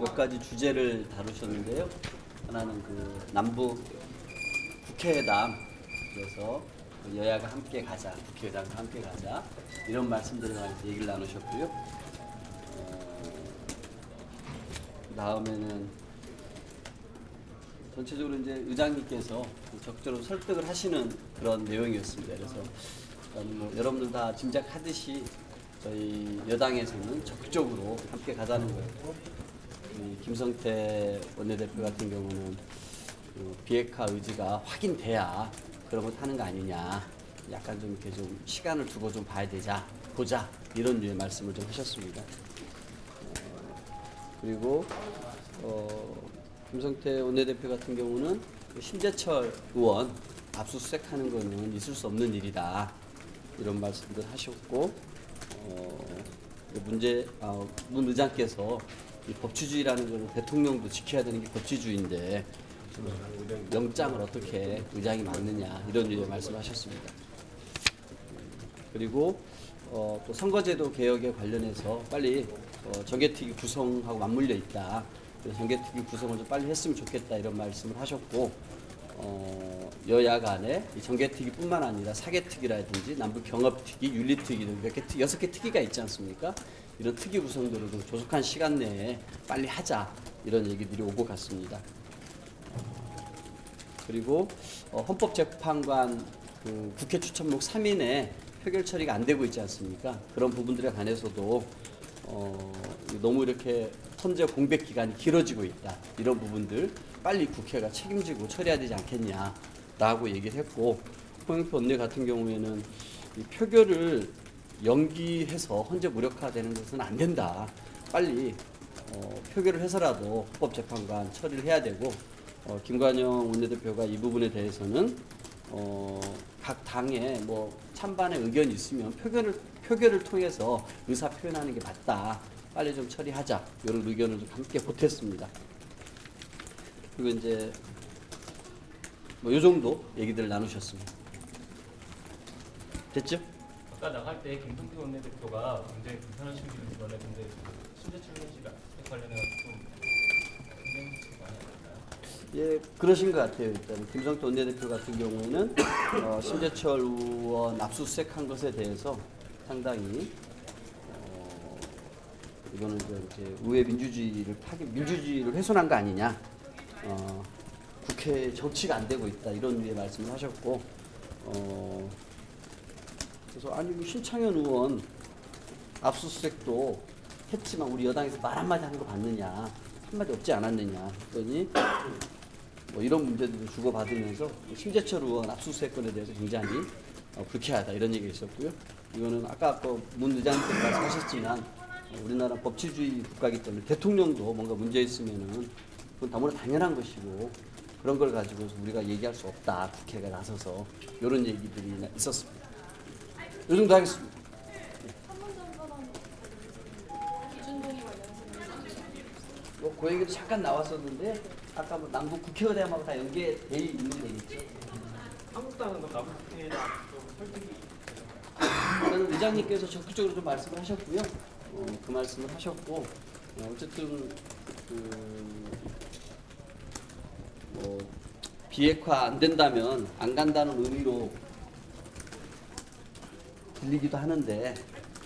몇 가지 주제를 다루셨는데요. 하나는 그 남북 국회회담 그래서 그 여야가 함께 가자, 국회의장과 함께 가자 이런 말씀들에 관해서 얘기를 나누셨고요. 어, 다음에는 전체적으로 이제 의장님께서 적극적으로 설득을 하시는 그런 내용이었습니다. 그래서 뭐 여러분들 다 짐작하듯이 저희 여당에서는 적극적으로 함께 가자는 이 김성태 원내대표 같은 경우는 그 비핵화 의지가 확인돼야 그런 걸 하는 거 아니냐. 약간 좀 이렇게 좀 시간을 두고 좀 봐야 되자, 보자 이런 류의 말씀을 좀 하셨습니다. 그리고 어, 김성태 원내대표 같은 경우는 그 심재철 의원 압수수색하는 거는 있을 수 없는 일이다 이런 말씀들 하셨고 어, 그 문제 아, 문 의장께서 이 법치주의라는 거는 대통령도 지켜야 되는 게 법치주의인데 영장을 어떻게 의장이 막느냐 이런 류의 말씀하셨습니다. 그리고 어, 또 선거제도 개혁에 관련해서 빨리 어, 정개특위 구성하고 맞물려 있다. 정개특위 구성을 좀 빨리 했으면 좋겠다 이런 말씀을 하셨고 어, 여야 간에 이 정개특위뿐만 아니라 사개특위라든지 남북 경합특위, 윤리특위 등몇 개, 특- 여섯 개 특위가 있지 않습니까? 이런 특위 구성들을 좀 조속한 시간 내에 빨리 하자 이런 얘기들이 오고 갔습니다. 그리고 어, 헌법재판관 그 국회 추천목 3인의 표결 처리가 안 되고 있지 않습니까? 그런 부분들에 관해서도 어, 너무 이렇게 헌재 공백 기간이 길어지고 있다. 이런 부분들 빨리 국회가 책임지고 처리해야 되지 않겠냐라고 얘기를 했고 홍영표 원내 같은 경우에는 이 표결을 연기해서 헌재 무력화되는 것은 안 된다. 빨리 어, 표결을 해서라도 헌법재판관 처리를 해야 되고 어, 김관영 원내대표가 이 부분에 대해서는 어, 각 당에 뭐 찬반의 의견이 있으면 표결을 표결을 통해서 의사 표현하는 게 맞다. 빨리 좀 처리하자. 이런 의견을 좀 함께 보탰습니다. 그리고 이제 뭐요 정도 얘기들 나누셨습니다. 됐죠? 아까 나갈 때 김동태 원내대표가 굉장히 불편하신 분이 전에 근데 신재철 압수수색 관련해서? 예, 그러신 것 같아요. 일단 김성태 원내대표 같은 경우에는 어, 심재철 의원 압수수색한 것에 대해서 상당히 어, 이거는 좀 이제 의회 민주주의를 파괴, 민주주의를 훼손한 거 아니냐. 어, 국회 정치가 안 되고 있다 이런 류의 말씀을 하셨고 어, 그래서 아니 뭐 신창현 의원 압수수색도 했지만 우리 여당에서 말 한마디 하는 거 봤느냐 한마디 없지 않았느냐 했더니 뭐 이런 문제들을 주고받으면서 심재철 의원 압수수색 건에 대해서 굉장히 어, 불쾌하다 이런 얘기가 있었고요. 이거는 아까 그문 의장님께서 말씀하셨지만 어, 우리나라 법치주의 국가이기 때문에 대통령도 뭔가 문제 있으면은 그건 너무나 당연한 것이고 그런 걸 가지고 우리가 얘기할 수 없다 국회가 나서서 이런 얘기들이 있었습니다. 요 정도 하겠습니다. 뭐, 그 얘기도 잠깐 나왔었는데 아까 뭐 남북 국회의장하고 다 연계돼 있는 얘기죠. 한국당은 그 남북회담 좀 설득이 저는 의장님께서 적극적으로 좀 말씀을 하셨고요. 어, 그 말씀을 하셨고 어, 어쨌든 그 뭐 비핵화 안 된다면 안 간다는 의미로 들리기도 하는데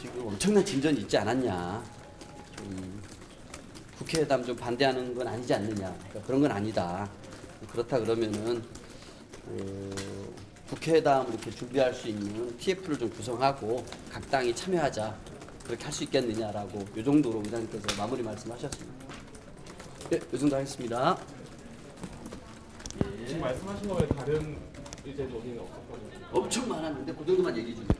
지금 엄청난 진전이 있지 않았냐. 좀 국회의담 좀 반대하는 건 아니지 않느냐. 그러니까 그런 건 아니다. 그렇다 그러면은 어, 국회의담 이렇게 준비할 수 있는 TF를 좀 구성하고 각 당이 참여하자 그렇게 할 수 있겠느냐라고 이 정도로 의장님께서 마무리 말씀하셨습니다. 네, 이 정도 하겠습니다. 지금 말씀하신 거 외에 다른 이제 논의는 없었거든요. 엄청 많았는데 그 정도만 얘기해 주세요.